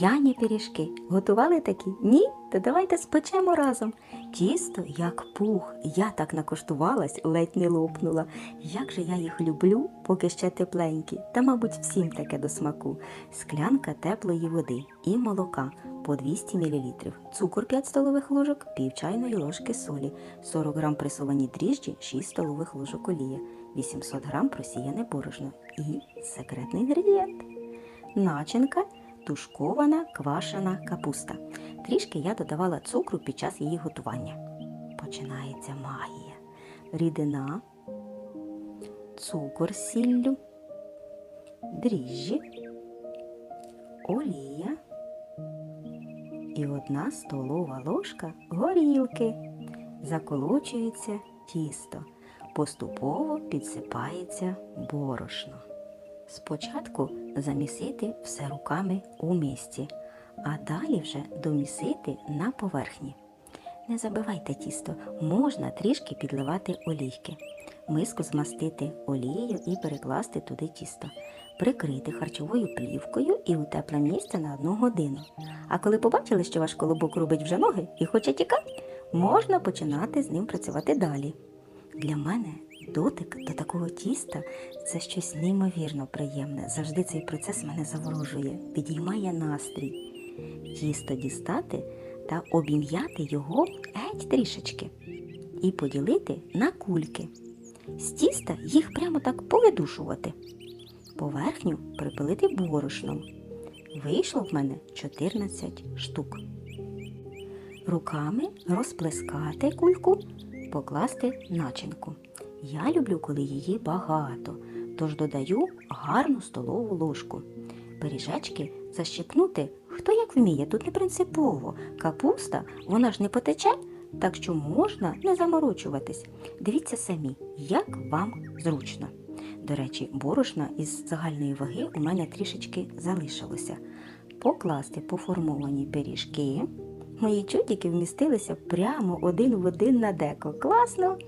Рум'яні пиріжки. Готували такі? Ні? То давайте спечемо разом. Тісто як пух. Я так накуштувалась, ледь не лопнула. Як же я їх люблю, поки ще тепленькі. Та, мабуть, всім таке до смаку. Склянка теплої води і молока по 200 мл, цукор 5 столових ложок, пів чайної ложки солі, 40 грам пресовані дріжджі, 6 столових ложок олії, 800 грам просіяне борошно і секретний інгредієнт. Начинка тушкована квашена капуста. Трішки я додавала цукру під час її готування. Починається магія. Рідина, цукор з сіллю, дріжджі, олія і одна столова ложка горілки. Заколочується тісто. Поступово підсипається борошно. Спочатку замісити все руками у мисці, а далі вже домісити на поверхні. Не забивайте тісто, можна трішки підливати олійки. Миску змастити олією і перекласти туди тісто, прикрити харчовою плівкою і у тепле місце на одну годину. А коли побачили, що ваш колобок робить вже ноги і хоче тікати, можна починати з ним працювати далі. Для мене дотик до такого тіста це щось неймовірно приємне. Завжди цей процес мене заворожує, підіймає настрій. Тісто дістати та обім'яти його геть трішечки і поділити на кульки. З тіста їх прямо так повидушувати. Поверхню припилити борошном. Вийшло в мене 14 штук. Руками розплескати кульку, покласти начинку. Я люблю, коли її багато, тож додаю гарну столову ложку. Пиріжечки защипнути хто як вміє, тут не принципово. Капуста, вона ж не потече, так що можна не заморочуватись. Дивіться самі, як вам зручно. До речі, борошна із загальної ваги у мене трішечки залишилося. Покласти поформовані пиріжки. Мої чудики вмістилися прямо один в один на деко. Класно!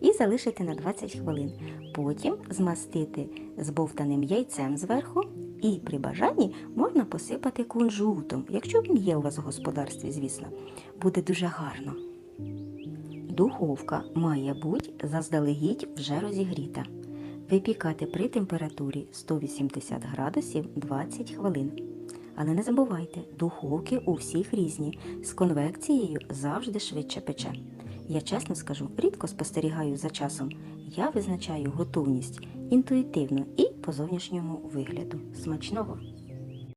І залишити на 20 хвилин. Потім змастити збовтаним яйцем зверху. І при бажанні можна посипати кунжутом, якщо він є у вас в господарстві, звісно, буде дуже гарно. Духовка має бути заздалегідь вже розігріта. Випікати при температурі 180 градусів 20 хвилин. Але не забувайте, духовки у всіх різні. З конвекцією завжди швидше пече. Я чесно скажу, рідко спостерігаю за часом. Я визначаю готовність інтуїтивно і по зовнішньому вигляду. Смачного!